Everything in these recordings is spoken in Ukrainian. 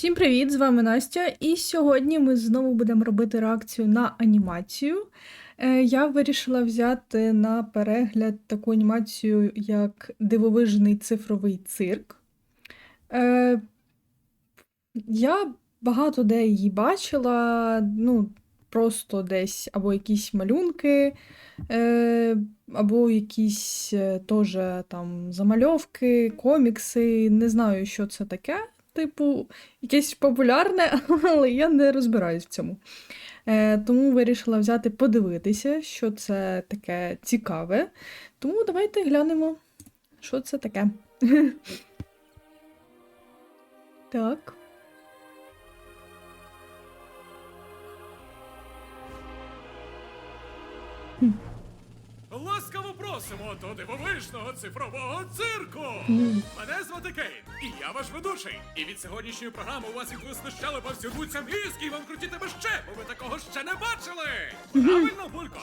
Всім привіт! З вами Настя. І сьогодні ми знову будемо робити реакцію на анімацію. Е, Я вирішила взяти на перегляд таку анімацію, як Дивовижний цифровий цирк. Е, Я багато де її бачила, ну, просто десь або якісь малюнки, е, або якісь теж там замальовки, комікси. Не знаю, що це таке. Типу, якесь популярне, але я не розбираюсь в цьому. Е, тому вирішила взяти подивитися, що це таке цікаве. Тому давайте глянемо, що це таке. Так. Ласкаво просимо до дивовижного цифрового цирку! Мене звати Кейн, і я ваш ведучий. І від сьогоднішньої програми у вас як ви знищали повсюдуться мізки, і вам крутітиме ще, бо ви такого ще не бачили! Правильно, Булько?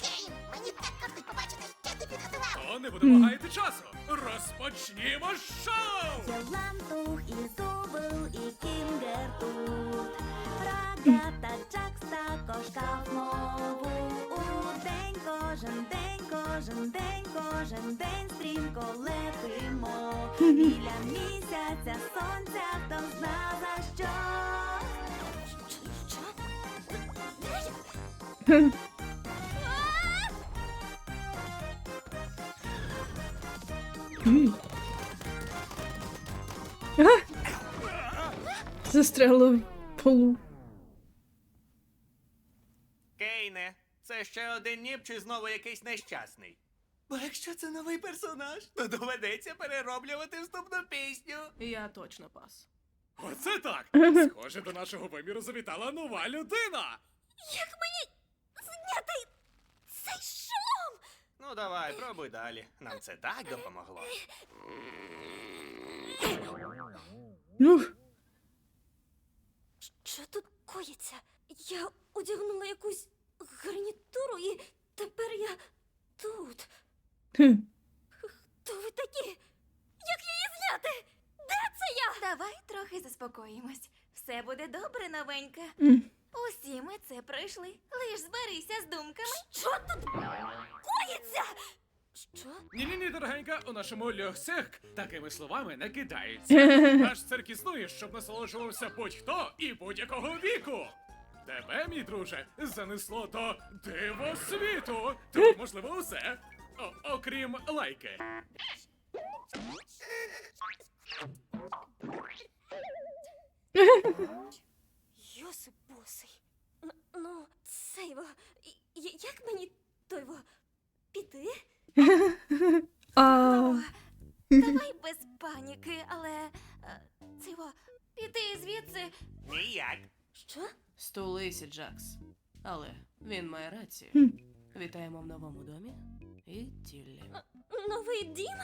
Кейн! Мені так кортить побачити, що ти підготував! То не будемо гаяти часу. Розпочнімо шоу! Лампух і Зубл, і Кінгер тут. Рогата Джакс також знову у день, кожен день, кожен день, кожен день стрімко летимо. Біля місяця, сонця, хто зна за що. Що? Де я? М. А! Застрягла в полу. Кейне, це ще один ніп чи знову якийсь нещасний? Бо якщо це новий персонаж, то доведеться перероблювати вступну пісню. Я точно пас. Оце так! Схоже, до нашого виміру завітала нова людина! Як мені зняти цей шолом? Ну давай, пробуй далі. Нам це так допомогло. Ух. Що тут коїться? Я одягнула якусь гарнітуру і тепер я тут. Хм. Хто ви такі? Як її зняти? Де це я? Давай трохи заспокоїмось. Все буде добре, новенька. М. Усі ми це пройшли. Лиш зберися з думками. Що тут коїться? Що? Ні-ні-ні, дорогенька, у нашому льохсек такими словами не кидається. Наш цирк існує, щоб насолоджувався будь-хто і будь-якого віку. Тебе, мій друже, занесло до диво світу. Тут можливо усе. О- окрім лайки. Йосип босий. Ну, це його. Як мені то його піти? Давай без паніки, але е, це його піти звідси. Ніяк. Що? Стулися, Джакс. Але він має рацію. Хм. Вітаємо в новому домі і тіллі. Новий дім?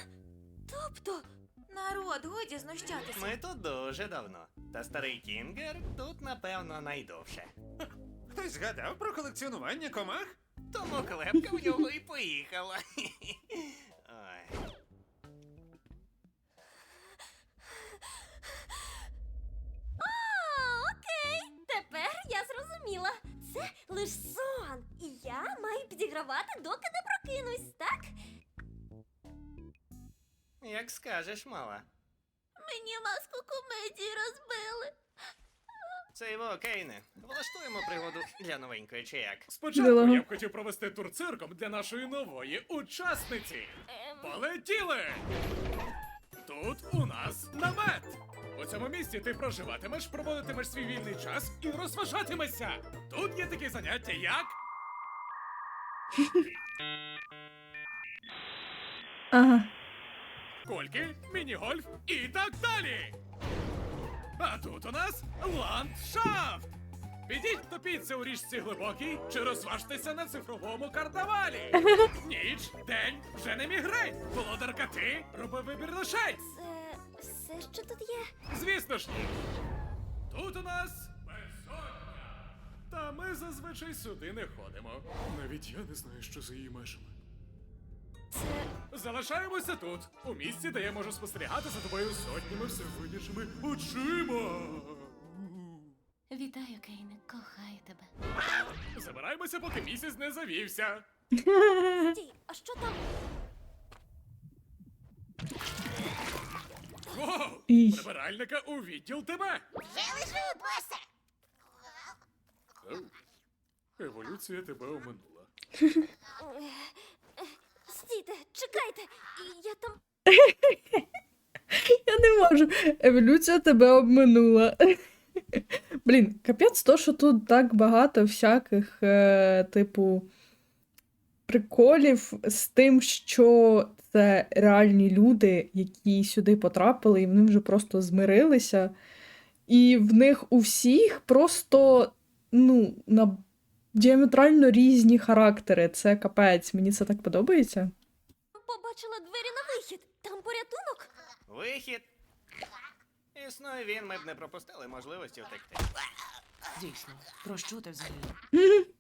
Тобто. Народ, годі знущатися. Ми тут дуже давно. Та старий Кінгер тут, напевно, найдовше. Хтось згадав про колекціонування комах? Тому клепка в нього і поїхала. зрозуміла. Це лиш сон, і я маю підігравати, доки не прокинусь, так? Як скажеш, мала. Мені маску комедії розбили. Це його, Кейне. Влаштуємо пригоду для новенької чи як. Спочатку я б хотів провести тур цирком для нашої нової учасниці. Ем, Полетіли! Тут у нас намет. У цьому місці ти проживатимеш, проводитимеш свій вільний час і розважатимешся. Тут є такі заняття, як Ага. кольки, міні-гольф і так далі. А тут у нас ландшафт. Підіть топіться у річці глибокій чи розважтеся на цифровому карнавалі. Ніч, день, вже не мігрень. Володарка ти, роби вибір лишень. Все, що тут є? Звісно ж ні. Тут у нас безсоння. Та ми зазвичай сюди не ходимо. Навіть я не знаю, що за її межами. Це залишаємося тут, у місці, де я можу спостерігати за тобою сотнями всевидячими очима. Вітаю, Кейне, кохаю тебе. Забираємося, поки місяць не завівся. Стій, а що там? Ій. Прибиральника у відділ тебе! Вже лежу, босе! Еволюція тебе оминула. Стійте, чекайте, я там Я не можу. Еволюція тебе обминула. Блін, капець то, що тут так багато всяких, е, типу, приколів з тим, що це реальні люди, які сюди потрапили, і вони вже просто змирилися. І в них у всіх просто, ну, на діаметрально різні характери. Це капець. Мені це так подобається. побачила двері на вихід. Там порятунок. Вихід. Існує він, ми б не пропустили можливості втекти. Дійсно, про що ти взагалі?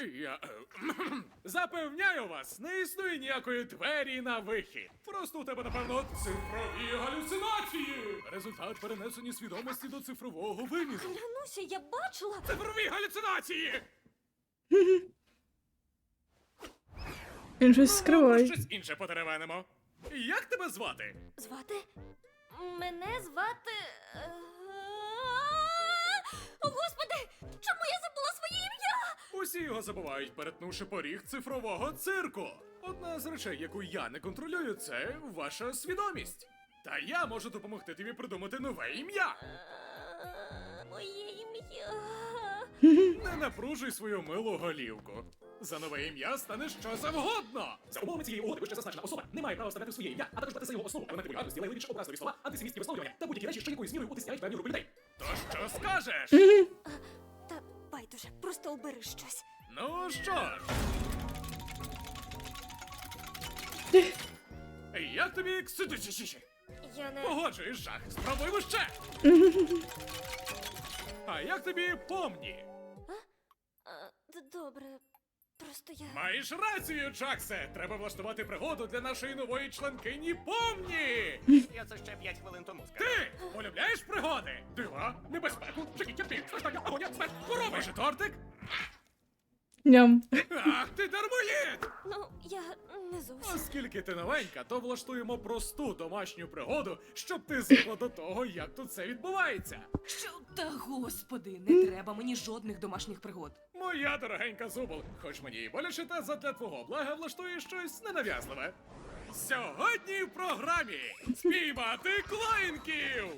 Я е, запевняю вас, не існує ніякої двері на вихід. Просто у тебе, напевно, цифрові галюцинації. Результат перенесення свідомості до цифрового виміру. Клянуся, я бачила. Цифрові галюцинації! Він щось Ну, скриває. щось інше потеревенимо. Як тебе звати? Звати? Мене звати. е, О, Господи! Чому я забула своє ім'я? Усі його забувають, перетнувши поріг цифрового цирку. Одна з речей, яку я не контролюю, це ваша свідомість. Та я можу допомогти тобі придумати нове ім'я. Е, Моє ім'я. Не напружуй свою милу голівку. За нове ім'я стане що завгодно. За умовами цієї угоди вище зазначена особа не має права ставити своє ім'я, а також брати за його основу елементи вульгарності, лайливіші образливі слова, антисемітські висловлювання та будь-які речі, що якоюсь мірою утисняють певні групи людей. То що скажеш? Байдуже, просто обери щось. Ну що ж. Як тобі ксидичі? Я не. Погоджуєш жах. Спробуємо ще. А як тобі помні? А? А, Добре. Просто я. Маєш рацію, Джаксе! Треба влаштувати пригоду для нашої нової членкині помні! Я це ще 5 хвилин тому сказав. Ти полюбляєш пригоди? Дива, небезпеку, біль, страждання, агонія, смерть, хвороби! Може тортик? Ням. Ах, ти дармоїд! Ну, я не зовсім. Оскільки ти новенька, то влаштуємо просту домашню пригоду, щоб ти звикла до того, як тут це відбувається. Що? Та господи, не треба мені жодних домашніх пригод. Моя дорогенька Зубл, хоч мені і боляче, та задля твого блага влаштує щось ненав'язливе. Сьогодні в програмі спіймати клоїнків!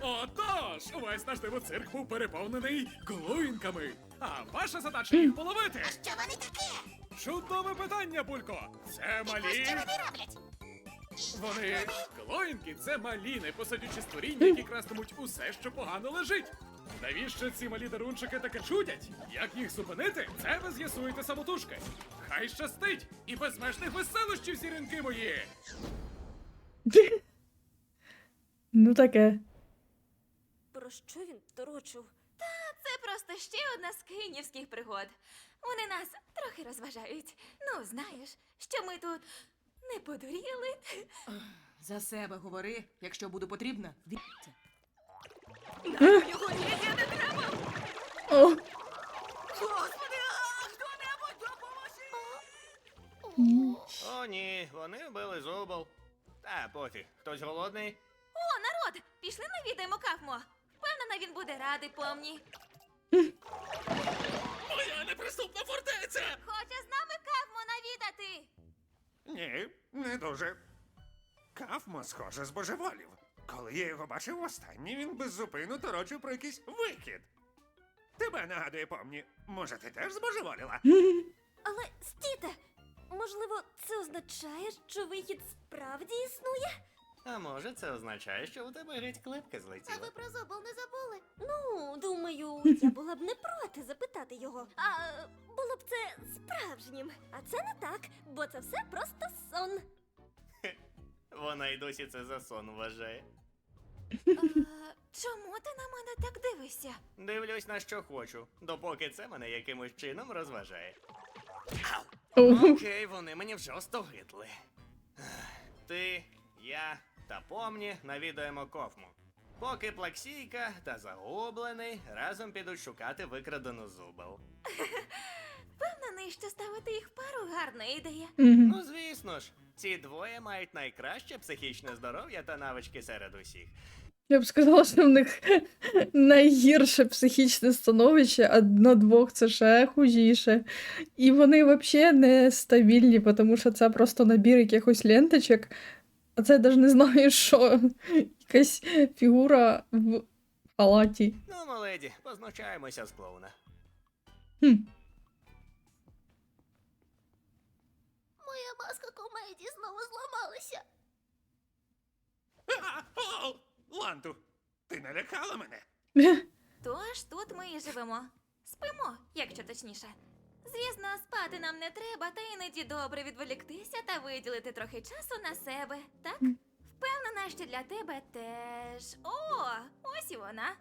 Отож, увесь наш дивоцирк був переповнений клоїнками. А ваша задача їх половити. Що вони таке? Чудове питання, Булько. Це малі. роблять? Вони клоїнки це малі непосадючі створіння, які крастимуть усе, що погано лежить. Навіщо ці малі дарунчики таке чудять? Як їх зупинити? Це ви з'ясуєте самотужки. Хай щастить! І безмежних веселощів, зіринки мої! Ну таке. Про що він торочив? Це просто ще одна з київських пригод. Вони нас трохи розважають. Ну, знаєш, що ми тут не подуріли. За себе говори, якщо буду потрібна, дивіться. Його ніде не треба. О, Господи, а хто-небудь допоможи! О, ні, вони вбили зубол. Та пофіг, хтось голодний? О, народ! Пішли навідаємо кафмо. Впевнена, він буде радий помні. Моя неприступна фортеця! Хоче з нами кафмо навідати. Ні, не дуже. Кафмо, схоже, збожеволів. Коли я його бачив востаннє, він беззупинно торочив про якийсь вихід. Тебе нагадує, помні, може, ти теж збожеволіла? Але стійте! Можливо, це означає, що вихід справді існує? А може, це означає, що у тебе геть клепка А злетіла. ви про зубол не забули? Ну, думаю, я була б не проти запитати його. А було б це справжнім. А це не так, бо це все просто сон. Вона й досі це за сон вважає. А, чому ти на мене так дивишся? Дивлюсь на що хочу, допоки це мене якимось чином розважає. Ого. Окей, вони мені вже остогидли. Ти, я та помні навідаємо кофму. Поки плаксійка та загублений разом підуть шукати викрадену зубел. Впевнений, що ставити їх в пару гарна ідея. Ну, звісно ж, ці двоє мають найкраще психічне здоров'я та навички серед усіх. Я б сказала, що в них найгірше психічне становище, а на двох це ще хужіше. І вони взагалі не стабільні, тому що це просто набір якихось ленточок. А це навіть не знаю, що якась фігура в халаті. Ну, моледі, познущаємося з клоуна. Хм. Моя маска комедії знову зламалася. А, о, Ланту, ти налякала мене? Тож тут ми і живемо. Спимо, якщо точніше. Звісно, спати нам не треба, та іноді добре відволіктися та виділити трохи часу на себе, так? Впевнена, що для тебе теж. О, ось і вона.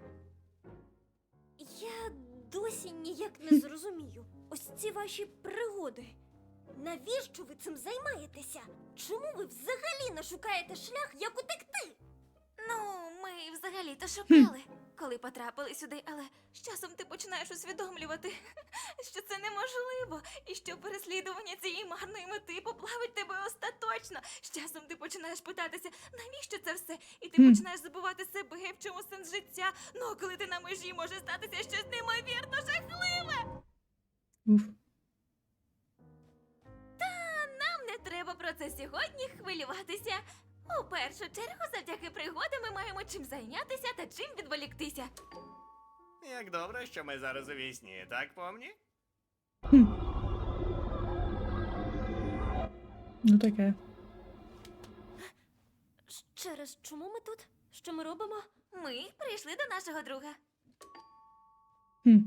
Я досі ніяк не зрозумію. Ось ці ваші пригоди. Навіщо ви цим займаєтеся? Чому ви взагалі не шукаєте шлях, як утекти? Ну, ми взагалі-то шукали, коли потрапили сюди, але з часом ти починаєш усвідомлювати, що це неможливо, і що переслідування цієї марної мети поплавить тебе остаточно. З часом ти починаєш питатися, навіщо це все? І ти починаєш забувати себе, в чому сенс життя. Ну, а коли ти на межі може статися щось неймовірно жахливе. Про це сьогодні хвилюватися. У першу чергу, завдяки пригодам ми маємо чим зайнятися та чим відволіктися. Як добре, що ми зараз у вісні, так помні? Ну таке. Ще раз, чому ми тут? Що ми робимо? Ми прийшли до нашого друга. Хм.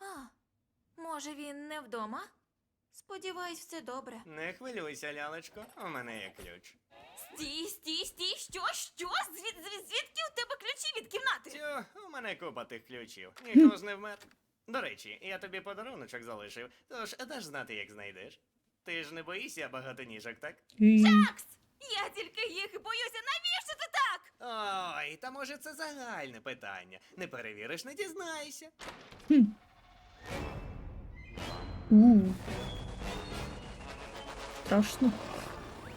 А, може він не вдома? Сподіваюсь, все добре. Не хвилюйся, лялечко, у мене є ключ. Стій, стій, стій, що, що? Звід, звід, звідки у тебе ключі від кімнати? Тю, у мене купа тих ключів. Ніхто ж не вмер. До речі, я тобі подаруночок залишив, тож даш знати, як знайдеш. Ти ж не боїшся багатоніжок, так? І... Такс! Я тільки їх і боюся, навіщо ти так? Ой, та може це загальне питання. Не перевіриш, не дізнаєшся. У. Страшно.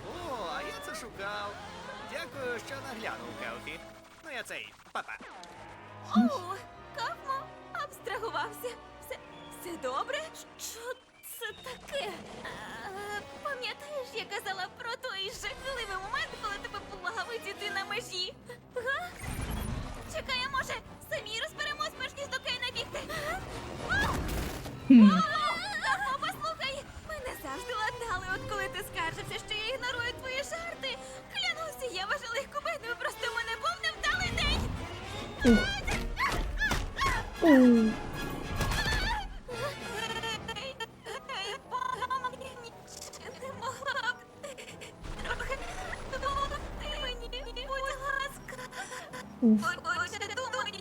О, а я це шукав. Дякую, що наглянув, Келфі. Ну я цей, папа. О, Кафмо, абстрагувався. Все, все добре? Що це таке? А, пам'ятаєш, я казала про той жахливий момент, коли тебе полагали діти на межі? Га? Чекай, а може, самі розберемось, перш ніж до Кейна бігти? Ми не завжди ладнали, от коли ти скаржився, що я ігнорую твої жарти. Клянуся, я вважала їх кумедними, просто в мене був невдалий день. Я думаю,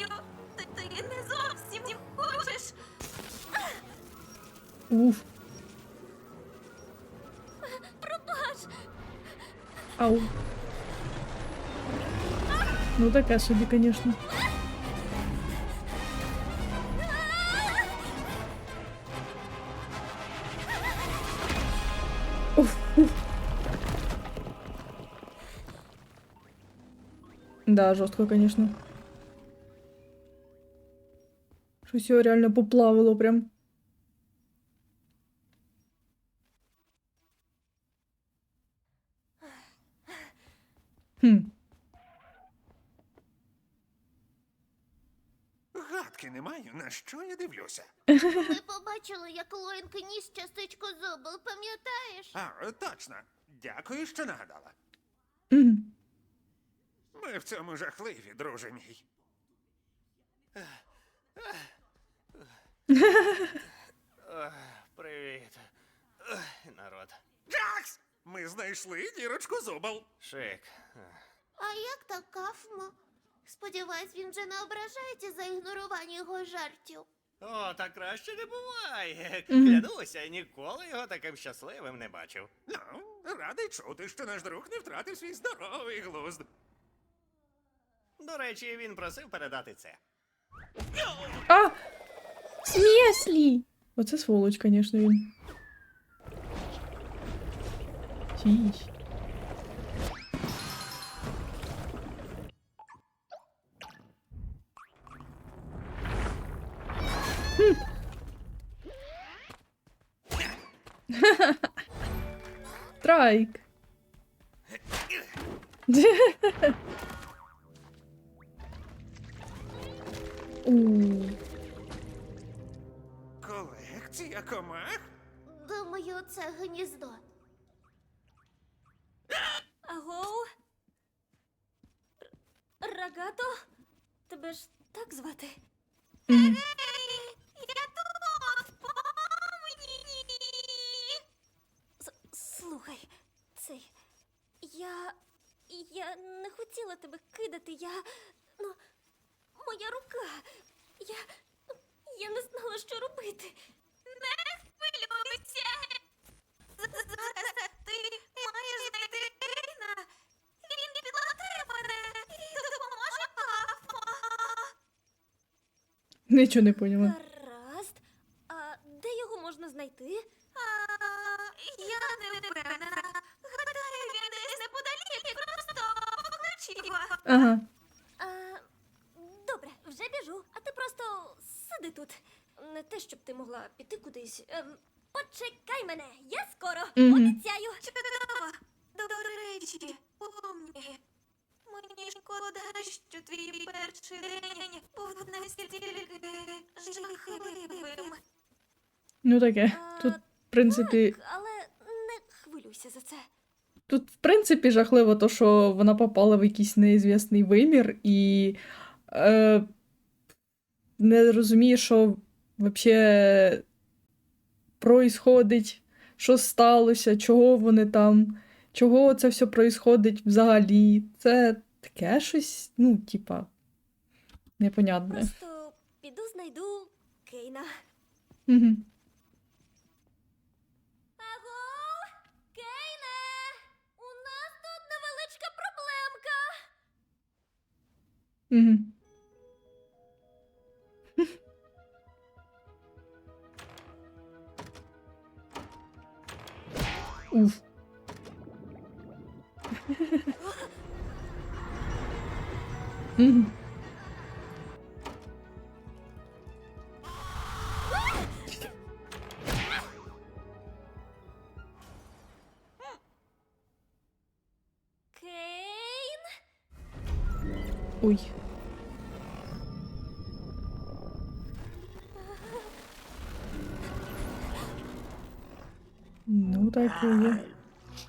ти не зовсім хочеш. Ау. Ну таке собі, звісно. Уф, уф. Да, жорстко, звісно. Щось його реально поплавило прям. Хм. Маю, на що я дивлюся. Ми побачили, як Лоїнка ніс частичку зубил, пам'ятаєш? А, точно. Дякую, що нагадала. Ми в цьому жахливі, друже мій. Ох, привіт. Ох, народ. Джакс! Ми знайшли дірочку зубал. Шик. А як так кафмо? Сподіваюсь, він вже не ображається за ігнорування його жартів. О, так краще не буває. Клянуся, ніколи його таким щасливим не бачив. Ну, радий чути, що наш друг не втратив свій здоровий глузд. До речі, він просив передати це. А! В? Оце сволоч, звісно, він. Тісь. like. Нічого не поняла. Гаразд. А де його можна знайти? А, я не впевнена. Гадаю, він десь неподалік, просто поклич його. Ага. А, добре, вже біжу, а ти просто сиди тут. Не те, щоб ти могла піти кудись. Ем, почекай мене, я скоро Мгм. обіцяю. Чудово. До речі, помні. Мені шкода, що твій перший день був настільки жахливим. Ну таке. А, Тут, в принципі, Так, але не хвилюйся за це. тут, в принципі, жахливо то, що вона попала в якийсь неізвісний вимір і е, не розуміє, що взагалі происходить, що сталося, чого вони там, чого це все происходить взагалі. Це таке щось, ну, типа, непонятне. Просто піду знайду Кейна. Угу. Угу. Уф. Мгм. Ой. Ну, так і є.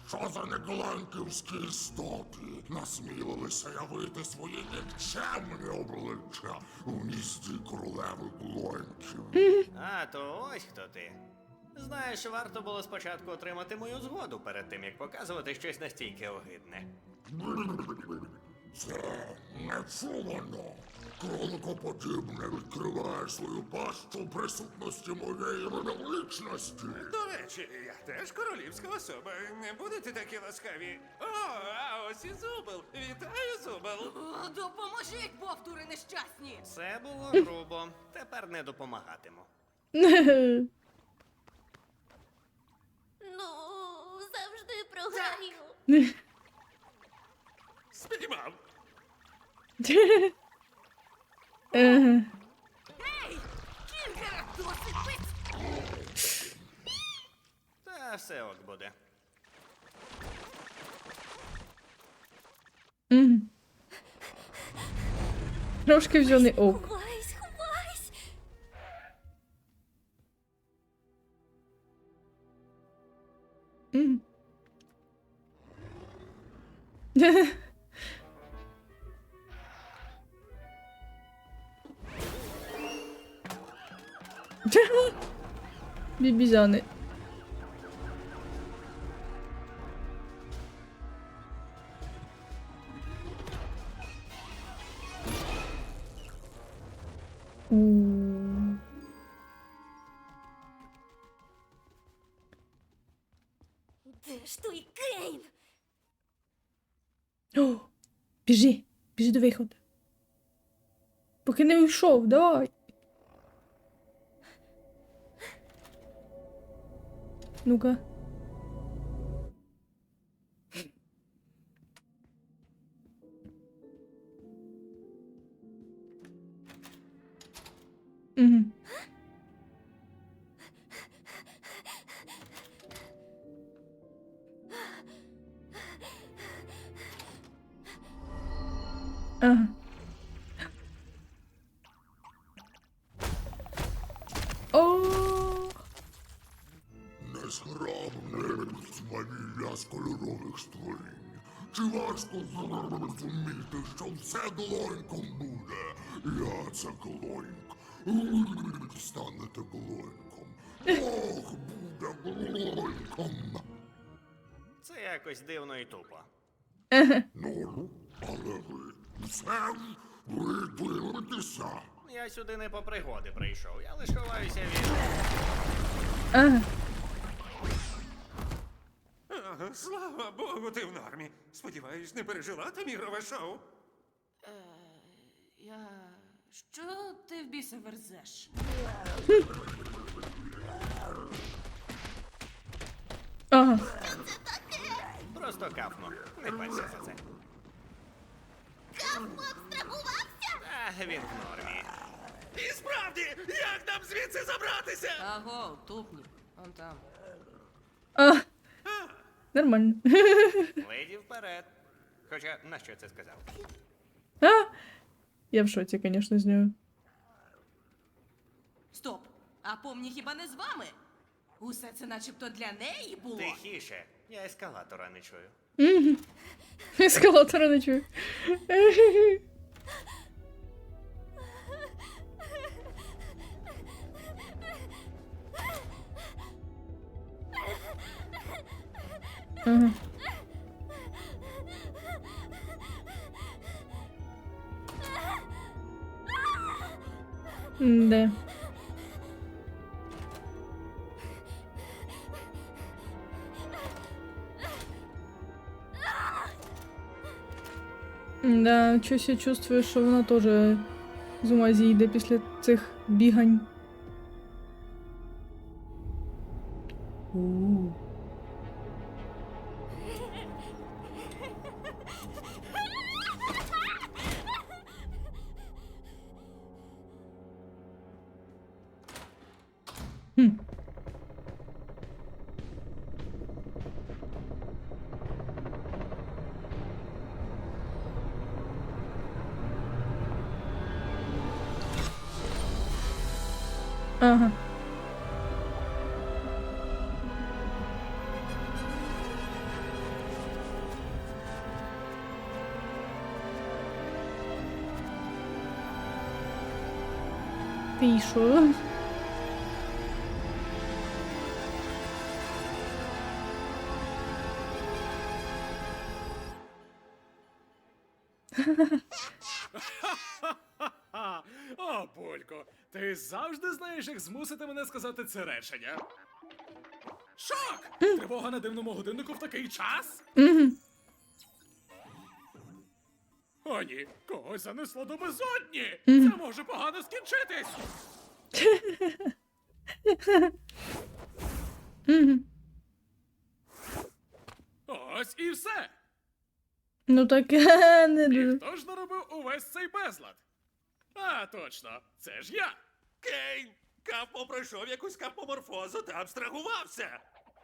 Що за негланківські істоти насмілилися явити свої нікчемні обличчя у місті королеви Блонків? А, то ось хто ти. Знаєш, варто було спочатку отримати мою згоду перед тим, як показувати щось настільки огидне. Це нечувано. Кроликоподібне відкриває свою пащу в присутності моєї величності. До речі, я теж королівська особа. Не будете такі ласкаві. О, а ось і зубел. Вітаю, зубел. Допоможіть, бовтури нещасні! Це було грубо. Тепер не допомагатиму. Ну, завжди програю. Спіймав. Еге. Досить пить! Та все ок буде. Мгм. Трошки вже не ок. Ховайсь, ховайсь. Мгм. Бібізяни. Де ж той Кейн? О, біжи, біжи до виходу. Поки не уйшов, давай. Ну-ка. Угу. Незграбне смалілля з кольорових створінь. Чи важко зрозуміти, що все глоньком буде? Я це глоньк. Станете глоньком. Бог буде глоньком. Це якось дивно і тупо. Ну, але ви це ви дивитеся. Я сюди не по пригоди прийшов, я лише ховаюся від. ага. Ага, слава Богу, ти в нормі. Сподіваюсь, не пережила там ігрове шоу. Е, я. Що ти в біса верзеш? Ага. Просто кафну. Не парся за це. А, він в нормі. І справді, як нам звідси забратися? Аго, тупні. Он там. А. Нормально. Леді вперед. Хоча, на що це сказав? А? Я в шоці, звісно, з нього. Стоп! А помні хіба не з вами? Усе це начебто для неї було. Тихіше, я ескалатора не чую. Ескалатора не чую. Да. Да, щось я чувствую, що вона теж з ума зійде після цих бігань. У. Ти! О, Булько, ти завжди знаєш, як змусити мене сказати це речення. Шок! Тривога на дивному годиннику в такий час? О, ні, когось занесло до безодні! Це може погано скінчитись! Ось і все! Ну так не І дуже. хто ж наробив увесь цей безлад? А, точно, це ж я! Кейн! Капмо пройшов якусь капоморфозу та абстрагувався.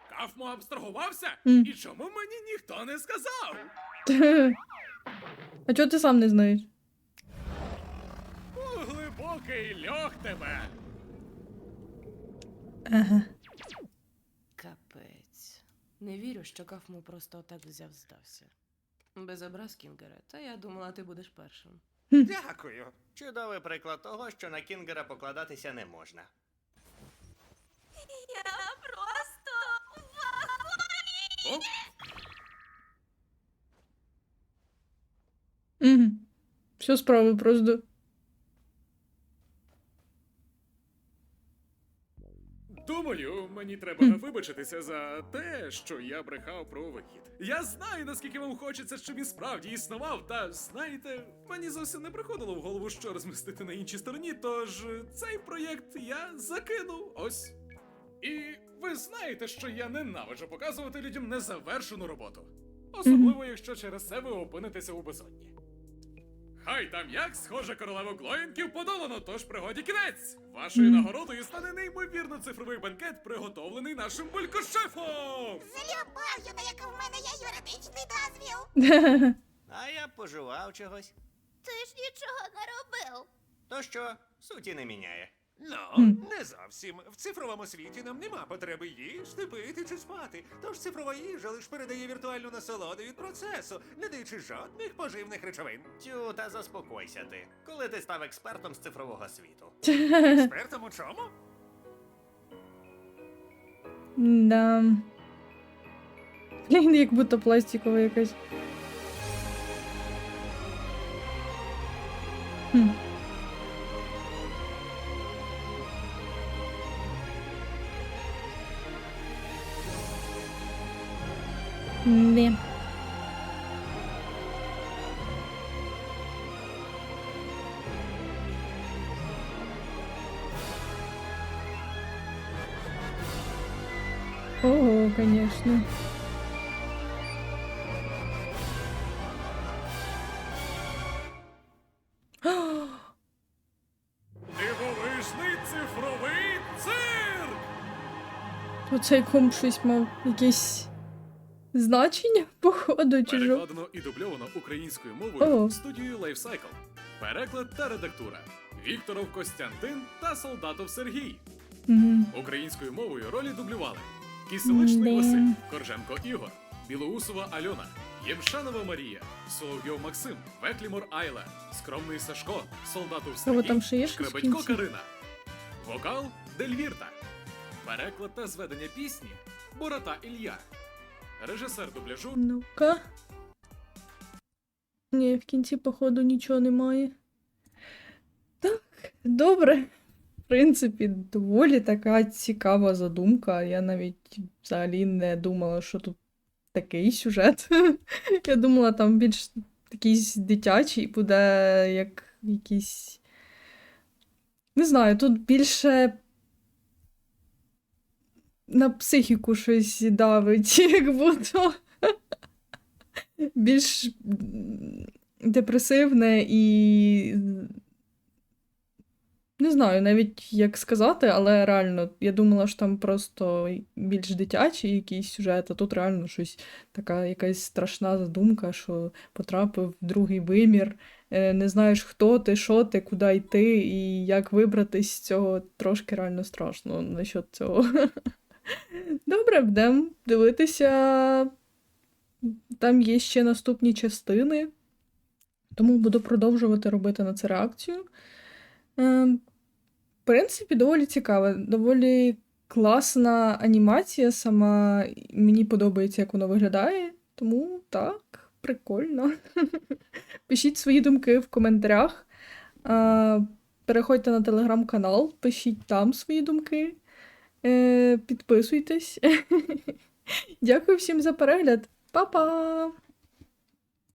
Кафмо абстрагувався? І чому мені ніхто не сказав? А чого ти сам не знаєш? У глибокий льох тебе! Ага. Капець. Не вірю, що Кафму просто отак взяв здався. Без образ Кінгера, та я думала, ти будеш першим. Дякую. Чудовий приклад того, що на Кінгера покладатися не можна. Я просто О, Угу. Все справи просто. Мені треба вибачитися за те, що я брехав про вихід. Я знаю, наскільки вам хочеться, щоб він справді існував, та знаєте, мені зовсім не приходило в голову, що розмістити на іншій стороні, тож е, цей проєкт я закинув ось. І ви знаєте, що я ненавиджу показувати людям незавершену роботу. Особливо, якщо через це ви опинитеся у безодні. Хай там як, схоже, королеву Глоїнків подолано, тож пригоді кінець! Вашою нагородою стане неймовірно цифровий банкет, приготовлений нашим булькошефом! Залюбаю, на яка в мене є юридичний дозвіл. А я пожував чогось. Ти ж нічого не робив. То що, суті не міняє. Ну, не зовсім. В цифровому світі нам нема потреби їсти, пити чи спати. Тож цифрова їжа лише передає віртуальну насолоду від процесу, не даючи жодних поживних речовин. Тю, та заспокойся ти. Коли ти став експертом з цифрового світу. Експертом у чому? Да. Блін, як будто пластикова якась. Хм. Конечно. Дивовижний цифровий цирк! Оцей комп щось мав якесь значення, походу, чи що? Перекладено і дубльовано українською мовою О. студією Lifecycle. Переклад та редактура. Вікторов Костянтин та Солдатов Сергій. Угу. Українською мовою ролі дублювали Киселичний Блін. Василь, Корженко Ігор, Білоусова Альона, Ємшанова Марія, Соловйов Максим, Веклімор Айла, Скромний Сашко, Солдатов Кого там ще є щось в Шкребетько кінці? Карина. Вокал Дельвірта. Переклад та зведення пісні Бората Ілля. Режисер дубляжу Ну-ка. Ні, в кінці, походу, нічого немає. Так, добре. Принципі, доволі така цікава задумка. Я навіть взагалі не думала, що тут такий сюжет. Я думала, там більш якийсь дитячий буде, як якийсь. Не знаю, тут більше на психіку щось давить, як будто більш депресивне і. Не знаю навіть як сказати, але реально, я думала, що там просто більш дитячий якийсь сюжет, а тут реально щось така якась страшна задумка, що потрапив в другий вимір, е, не знаєш, хто ти, що ти, куди йти і як вибратись з цього. Трошки реально страшно насчет цього. Добре, будемо дивитися. Там є ще наступні частини, тому буду продовжувати робити на це реакцію. Принципі, доволі цікаво, доволі класна анімація сама. Мені подобається, як воно виглядає, тому так, прикольно. Пишіть свої думки в коментарях. Переходьте на телеграм-канал, пишіть там свої думки. Е, Підписуйтесь. Дякую всім за перегляд. Па-па!